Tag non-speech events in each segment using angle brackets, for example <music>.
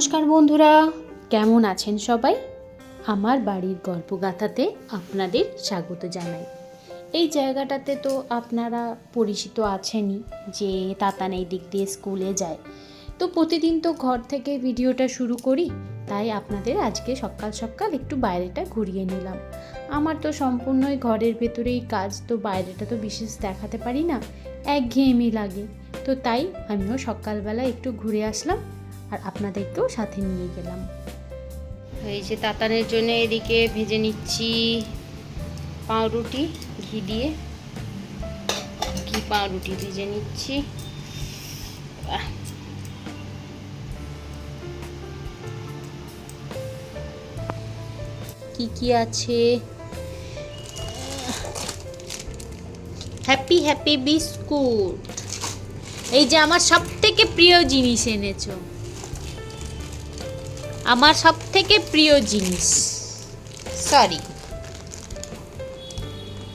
নমস্কার বন্ধুরা, কেমন আছেন সবাই? আমার বাড়ির গল্পগাথাতে আপনাদের স্বাগত জানাই। এই জায়গাটাতে তো আপনারা পরিচিত আছেনই যে তাতান এই দিক দিয়ে স্কুলে যায়। তো প্রতিদিন তো ঘর থেকে ভিডিওটা শুরু করি, তাই আপনাদের আজকে সকাল সকাল একটু বাইরেটা ঘুরিয়ে নিলাম। আমার তো সম্পূর্ণই ঘরের ভেতরেই কাজ, তো বাইরেটা তো বিশেষ দেখাতে পারি না, একঘেয়েমি লাগে। তো তাই আমিও সকালবেলা একটু ঘুরে আসলাম আর আপনাদেরকেও সাথে নিয়ে গেলাম। এই যে তাতানের জন্য এদিকে ভেজে নিচ্ছি পাউরুটি, ঘি দিয়ে। ঘি, পাউরুটি ভেজে নিচ্ছি। কি কি আছে? হ্যাপি হ্যাপি বিস্কুট এই যে আমার সব থেকে প্রিয় জিনিস এনেছো। আমার সব থেকে প্রিয় জিনিস। সরি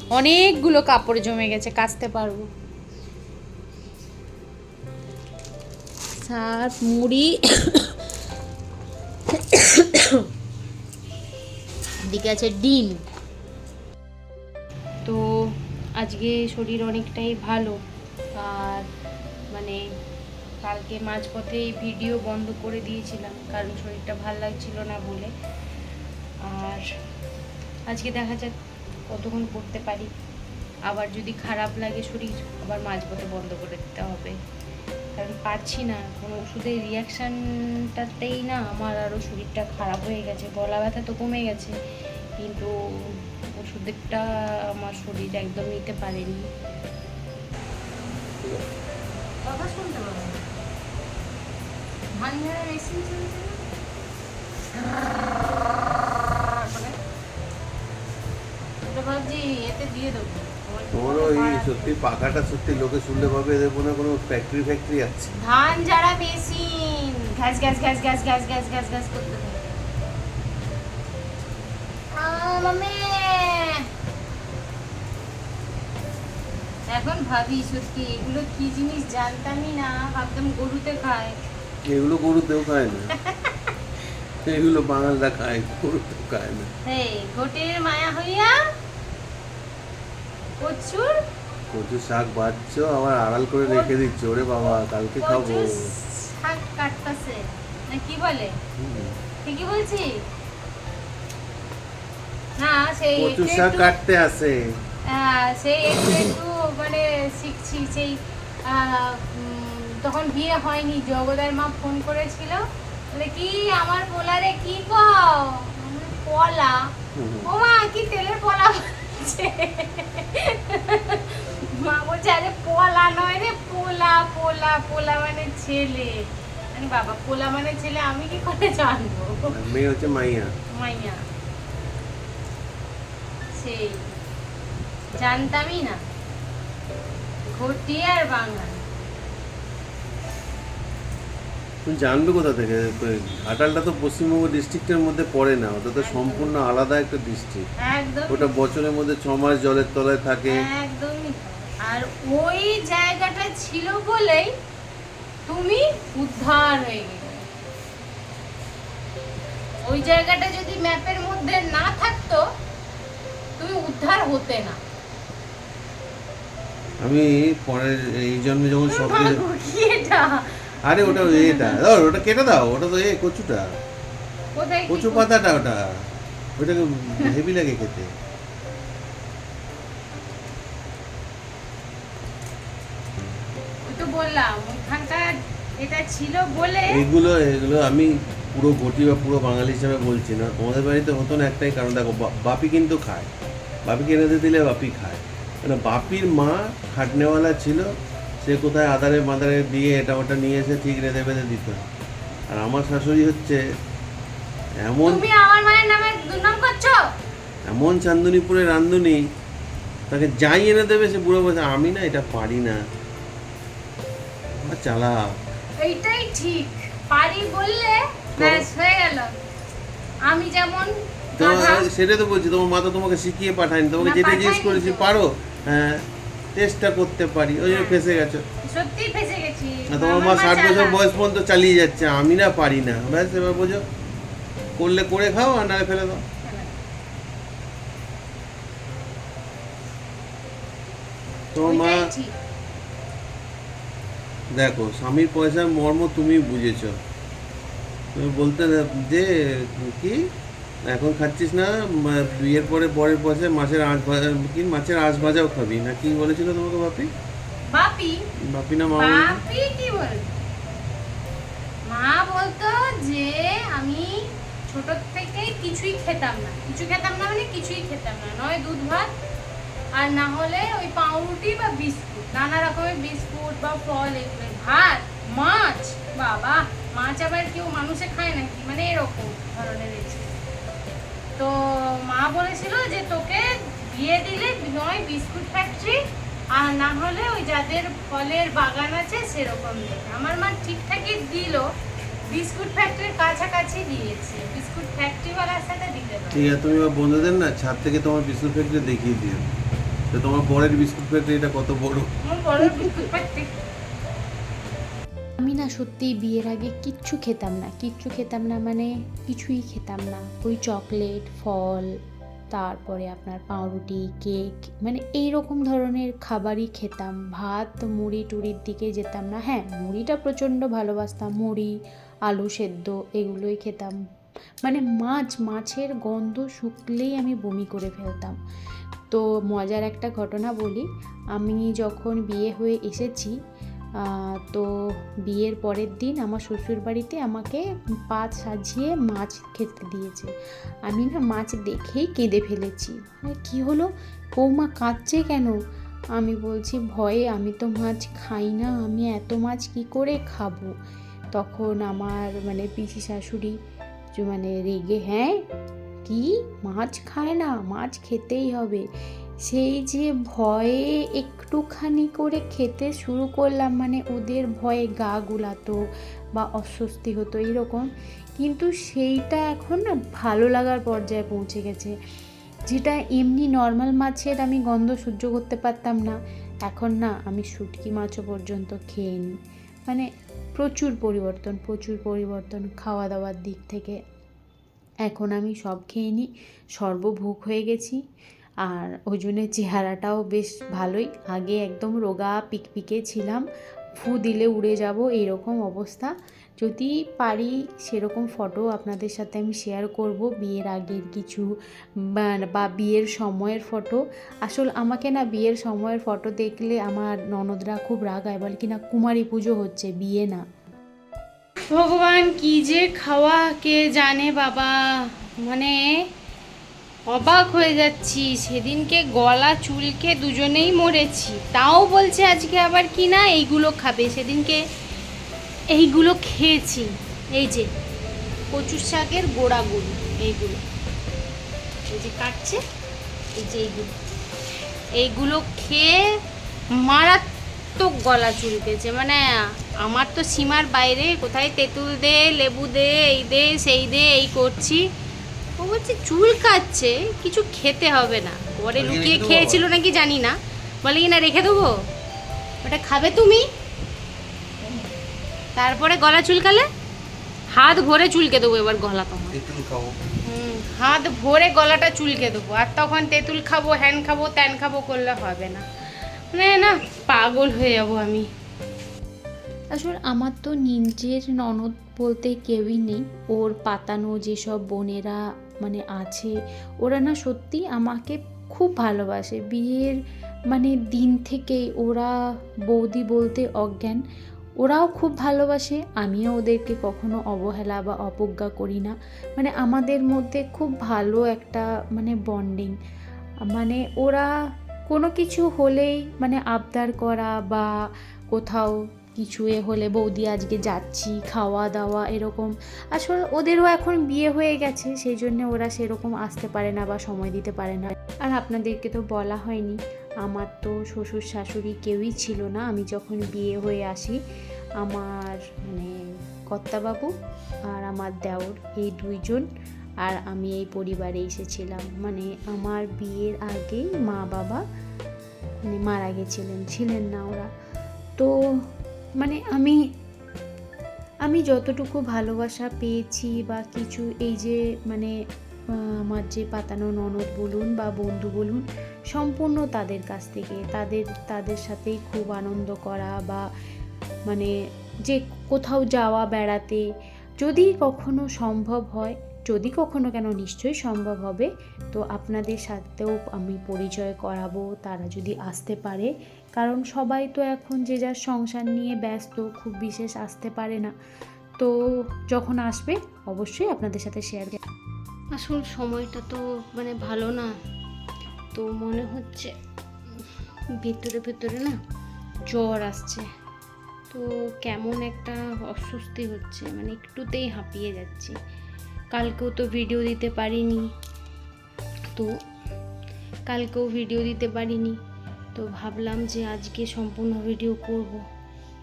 অনেকগুলো কাপড় জমে গেছে, কাচতে পারব। সার মুড়ি। এদিকে আছে ডিম। তো আজকে শরীর অনেকটাই ভালো। আর মানে কালকে মাঝপথে এই ভিডিও বন্ধ করে দিয়েছিলাম, কারণ শরীরটা ভালো লাগছিল না বলে। আর আজকে দেখা যাক কতক্ষণ করতে পারি। আবার যদি খারাপ লাগে শরীর, আবার মাঝপথে বন্ধ করে দিতে হবে। কারণ পারছি না, কোনো ওষুধের রিয়াকশানটাতেই না আমার আরও শরীরটা খারাপ হয়ে গেছে। গলা ব্যথা তো কমে গেছে, কিন্তু ওষুধেরটা আমার শরীর একদম নিতে পারেনি। কথা শুনতে পাবো ধান ঝাড়া মেশিন চলছে না? ওটা ভাবছি এতে দিয়ে দেবো। তোমারও এই সত্যি পাখাটা সত্যি লোকে শুনলে ভাবে এদের মনে কোনো ফ্যাক্টরি ফ্যাক্টরি আছে। ধান ঝাড়া machine gas gas gas gas gas gas gas gas করতে থাকে। মামে। এখন ভাবি সত্যি এগুলো কি জিনিস জানতামই না। ভাবতাম গরুতে খায়। এগুলো গরুতেও খায় না। <laughs> এগুলো বাঙালরা খায় গরুতেও খায় না। এই ঘটির মায়া হইয়া প্রচুর কচু শাক বাচ্চ আবার আড়াল করে রেখে দিচ্ছ। ওরে বাবা কালকে খাব। শাক কাটতাছে। না কি বলে? ঠিকই বলছি? না সেই কচু শাক কাটতে আসে হ্যাঁ, সেই একটু মানে শিখছি সেই তখন বিয়ে হয়নি জগদার মা ফোন করেছিল বলে কি আমার পোলারে কি কও পলা? ও মা কি তেলের পলা মা বলছে আরে পলা নয় রে পোলা পোলা পোলা মানে ছেলে। বাবা পোলা মানে ছেলে আমি কি করে জানব? মেয়ে হচ্ছে মাইয়া। মাইয়া। সেই জানতামই না। তুমি জানবে কোথা থেকে? ঘাটালটা তো পশ্চিমবঙ্গ ডিস্ট্রিক্টের মধ্যে পড়ে না ওটা তো সম্পূর্ণ আলাদা একটা ডিস্ট্রিক্ট ওটা বছরের মধ্যে ছ মাস জলের তলায় থাকে। একদমই। আর ওই জায়গাটা ছিল বলেই তুমি উদ্ধার হয়ে গেলে। ওই জায়গাটা যদি ম্যাপের মধ্যে না থাকতো তুমি উদ্ধার হতে না। আমি পরের এই জন্মে যখন এটা? আরে ওটা এটা। ওটা কেটে দাও ওটা তো এ কচুটা। কচু পাতাটা ওটা। ওটাকে হেভি লাগে খেতে। এইগুলো এগুলো আমি পুরো ঘটি বা পুরো বাঙালি হিসাবে বলছি না। তোমাদের বাড়িতে হতো না একটাই কারণ দেখো বাপি কিন্তু খায়। বাপিকে এনে দিলে বাপি খায়। মানে বাপির মা খাটনেওয়ালা ছিল সে কোথায় আদারে মাদারে দিয়ে এটা ওটা নিয়ে এসে ঠিক রেঁধে বেঁধে দিত। আর আমার শাশুড়ি হচ্ছে এমন তুমি আমার মায়ের নামে দুর্নাম করছ? এমন চান্দুনিপুরে রান্ধুনি তাকে যাই এনে দেবে সে বুড়ো বলছে আমি না এটা পারি না। চালা এইটাই ঠিক। পারি বললে ব্যাস হয়ে গেল। আমি যেমন তো তো বলছি তোমার মা তো তোমাকে শিখিয়ে পাঠায়নি তোমাকে যেটা জিজ্ঞেস করেছি পারো? চেষ্টা করতে পারি। ওই জন্য ফেসে গেছো। সত্যি ফেসে গেছি। তোমার মা আমার ষাট বছর বয়স পর্যন্ত চালিয়ে যাচ্ছে আমি না পারি না। ব্যাস এবার বোঝো। করলে করে খাও আর নাহলে ফেলে দাও। তোমার মা দেখো স্বামীর পয়সার মর্ম তুমি বুঝেছ। তুমি বলতে যে কি? এখন খাচ্ছিস না বিয়ের পরে পরের পয়সায় মাছের আঁশ ভাজা কি মাছের আঁশ ভাজাও খাবি না কি বলেছিল তোমাকে বাপি? বাপি? বাপি না মা বাপি কি বল মা বলতো যে আমি ছোট থেকে কিছুই খেতাম না। কিছু খেতাম না মানে কিছুই খেতাম না নয় দুধ ভাত আর না হলে ওই পাউরুটি বা বিস্কুট নানা রকমের বিস্কুট বা ফল এগুলো। ভাত মাছ বাবা মাছ আবার কেউ মানুষে খায় নাকি? মানে এরকম ধরনের রেসিপি। বলেছিল যে তোকে বিয়ে দিলে নয় বিস্কুট ফ্যাক্টরি আর না হলে ওই যাদের ফলের বাগান আছে সেরকম দেবে আমার মা ঠিকঠাকই দিল বিস্কুট ফ্যাক্টরির কাছাকাছি দিয়েছে। বিস্কুট ফ্যাক্টরিওয়ালার সাথে দিতে পারে। ঠিক আছে তুমি বন্ধুদের না ছাদ থেকে তোমার বিস্কুট ফ্যাক্টরি দেখিয়ে দিও। তো তোমার পরের বিস্কুট ফ্যাক্টরিটা কত বড়? আমার বড় বিস্কুট ফ্যাক্টরি আমি না সত্যি বিয়ের আগে কিচ্ছু খেতাম না। কিচ্ছু খেতাম না মানে কিছুই খেতাম না। ওই চকলেট ফল তারপরে আপনার পাউরুটি, কেক মানে এই রকম ধরনের খাবারই খেতাম। ভাত, মুড়ি টুড়ির দিকে যেতাম না। হ্যাঁ মুড়িটা প্রচণ্ড ভালোবাসতাম। মুড়ি, আলু সেদ্ধ এগুলোই খেতাম। মানে মাছ, মাছের গন্ধ শুকলেই আমি বমি করে ফেলতাম। তো মজার একটা ঘটনা বলি। আমি যখন বিয়ে হয়ে এসেছি তো বিয়ের পরের দিন আমার শ্বশুর বাড়িতে আমাকে পাত সাজিয়ে মাছ খেতে দিয়েছে। আমি না মাছ দেখেই কেঁদে ফেলেছি। মানে কী হলো? বৌমা কাঁদছে কেন? আমি বলছি, ভয়ে আমি তো মাছ খাই না, আমি এত মাছ কি করে খাব? তখন আমার মানে পিসি শাশুড়ি মানে রেগে হ্যাঁ কি? মাছ খায় না, মাছ খেতেই হবে। সেই যে ভয়ে একটুখানি করে খেতে শুরু করলাম মানে ওদের ভয়ে গা গুলাতো বা অস্বস্তি হতো এরকম, কিন্তু সেইটা এখন না ভালো লাগার পর্যায়ে পৌঁছে গেছে। যেটা এমনি নর্মাল মাছের আমি গন্ধ সহ্য করতে পারতাম না, এখন না আমি শুটকি মাছও পর্যন্ত খেয়ে নিই। মানে প্রচুর পরিবর্তন প্রচুর পরিবর্তন খাওয়া দাওয়ার দিক থেকে। এখন আমি সব খেয়ে নিই সর্বভুক হয়ে গেছি। আর ওই জন্য চেহারাটাও বেশ ভালোই। আগে একদম রোগা পিকপিকে ছিলাম, ফু দিলে উড়ে যাব এইরকম অবস্থা। যদি পারি সেরকম ফটো আপনাদের সাথে আমি শেয়ার করব, বিয়ের আগের কিছু বা- বা বিয়ের সময়ের ফটো। আসল আমাকে না বিয়ের সময়ের ফটো দেখলে আমার ননদরা খুব রাগ রাগায় বল কি না কুমারী পুজো হচ্ছে, বিয়ে না। ভগবান কি যে খাওয়া, কে জানে বাবা। মানে অবাক হয়ে যাচ্ছি। সেদিনকে গলা, চুলকে দুজনেই মরেছি। তাও বলছে আজকে আবার কি না, এইগুলো খাবে। সেদিনকে এইগুলো খেয়েছি। এই যে, কচুর শাকের গোড়াগুলো এইগুলো। এই যে কাটছে, এই যে এইগুলো। এইগুলো খেয়ে মারাত্মক গলা চুলকেছে। মানে আমার তো সীমার বাইরে, কোথায় তেঁতুল দে, লেবু দে, এই দে, সেই দে, এই করছি। ও বলছে চুল কাচ্ছে কিছু খেতে হবে না। পরে লুকিয়ে খেয়েছিল নাকি জানি না। বলে কি না রেখে দেবো। ওটা খাবে তুমি? তারপরে গলা চুলকালে? হাত ভরে চুলকে দেবো এবার গলা তোমার। হুম, হাত ভরে গলাটা চুলকে দেবো। আর তখন তেঁতুল খাব হ্যান খাব ত্যান খাব করলে হবে না। মানে না পাগল হয়ে যাব আমি। আসলে আমার তো নিজের ননদ বলতে কেউই নেই। ওর পাতানো যেসব বোনেরা মানে আছে, ওরা না সত্যি আমাকে খুব ভালোবাসে। বিয়ের মানে দিন থেকেই ওরা বৌদি বলতে অজ্ঞান। ওরাও খুব ভালোবাসে, আমিও ওদেরকে কখনো অবহেলা বা অবজ্ঞা করি না। মানে আমাদের মধ্যে খুব ভালো একটা মানে বন্ডিং মানে ওরা কোনো কিছু হলেই মানে আবদার করা বা কোথাও কিছু এ হলে বৌদি আজকে যাচ্ছি, খাওয়া দাওয়া এরকম। আসলে ওদেরও এখন বিয়ে হয়ে গেছে, সেই জন্য ওরা সেরকম আসতে পারে না বা সময় দিতে পারে না। আর আপনাদেরকে তো বলা হয়নি, আমার তো শ্বশুর শাশুড়ি কেউই ছিল না। আমি যখন বিয়ে হয়ে আসি, আমার মানে কর্তাবাবু আর আমার দেওর এই দুইজন আর আমি এই পরিবারে এসেছিলাম। মানে আমার বিয়ের আগেই মা বাবা মানে মারা গেছিলেন, ছিলেন না ওরা। তো মানে আমি আমি যতটুকু ভালোবাসা পেয়েছি বা কিছু এই যে মানে আমার যে পাতানো ননদ বলুন বা বন্ধু বলুন, সম্পূর্ণ তাদের কাছ থেকে, তাদের তাদের সাথেই খুব আনন্দ করা বা মানে যে কোথাও যাওয়া বেড়াতে, যদি কখনো সম্ভব হয়, যদি কখনো কেন নিশ্চয়ই সম্ভব হবে, তো আপনাদের সাথেও আমি পরিচয় করাবো, তারা যদি আসতে পারে কারণ সবাই তো এখন যে যার সংসার নিয়ে ব্যস্ত, খুব বিশেষ আসতে পারে না। তো যখন আসবে, অবশ্যই আপনাদের সাথে শেয়ার আসল সময়টা তো মানে ভালো না। তো মনে হচ্ছে ভিতরে ভিতরে না জ্বর আসছে। তো কেমন একটা অস্বস্তি হচ্ছে মানে একটুতেই হাঁপিয়ে যাচ্ছি। কালকেও তো ভিডিও দিতে পারিনি। তো কালকেও ভিডিও দিতে পারিনি। তো ভাবলাম যে আজকে সম্পূর্ণ ভিডিও করব।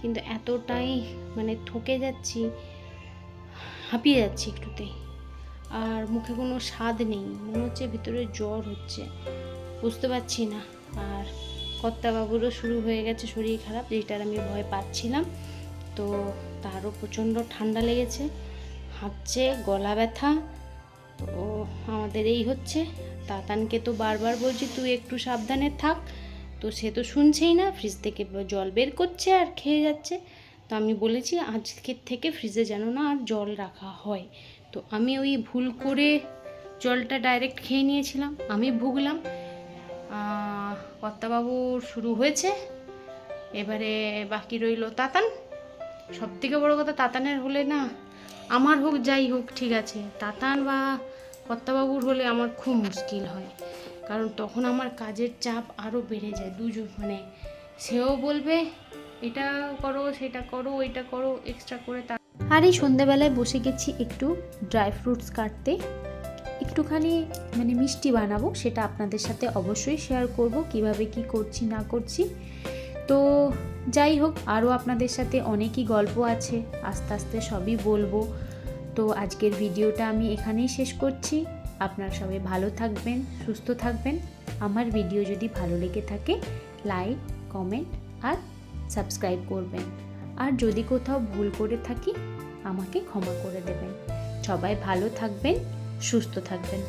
কিন্তু এতটাই মানে থকে যাচ্ছি, হাঁপিয়ে যাচ্ছি একটুতেই। আর মুখে কোনো স্বাদ নেই, মনে হচ্ছে ভিতরে জ্বর হচ্ছে। বুঝতে পারছি না। আর কর্তাবাবুরও শুরু হয়ে গেছে শরীর খারাপ, যেটার আমি ভয় পাচ্ছিলাম। তো তারও প্রচণ্ড ঠান্ডা লেগেছে হাঁচছে গলা ব্যথা। তো আমাদের এই হচ্ছে। তাতানকে তো বারবার বলছি, তুই একটু সাবধানে থাক তো সে তো শুনছেই না ফ্রিজ থেকে জল বের করছে আর খেয়ে যাচ্ছে। তো আমি বলেছি, আজকের থেকে ফ্রিজে যেন না আর জল রাখা হয়। তো আমি ওই ভুল করে জলটা ডাইরেক্ট খেয়ে নিয়েছিলাম, আমি ভুগলাম। কর্তাবাবুর শুরু হয়েছে। এবারে বাকি রইল তাতান। সব থেকে বড়ো কথা তাতানের হলে না, আমার হোক যাই হোক, ঠিক আছে। তাতান বা কর্তাবাবুর হলে আমার খুব মুশকিল হয়। কারণ তখন আমার কাজের চাপ আরও বেড়ে যায় দুজন মানে। সেও বলবে, এটা করো, সেটা করো এটা করো এক্সট্রা করে তা আর এই সন্ধেবেলায় বসে গেছি একটু ড্রাই ফ্রুটস কাটতে। একটুখানি মানে মিষ্টি বানাবো, সেটা আপনাদের সাথে অবশ্যই শেয়ার করব, কীভাবে কি করছি, না করছি। তো যাই হোক, আরও আপনাদের সাথে অনেকই গল্প আছে, আস্তে আস্তে সবই বলব। তো আজকের ভিডিওটা আমি এখানেই শেষ করছি। আপনারা সবাই ভালো থাকবেন, সুস্থ থাকবেন। আমার ভিডিও যদি ভালো লেগে থাকে লাইক কমেন্ট আর সাবস্ক্রাইব করবেন। আর যদি কোথাও ভুল করে থাকি, আমাকে ক্ষমা করে দেবেন। সবাই ভালো থাকবেন, সুস্থ থাকবেন।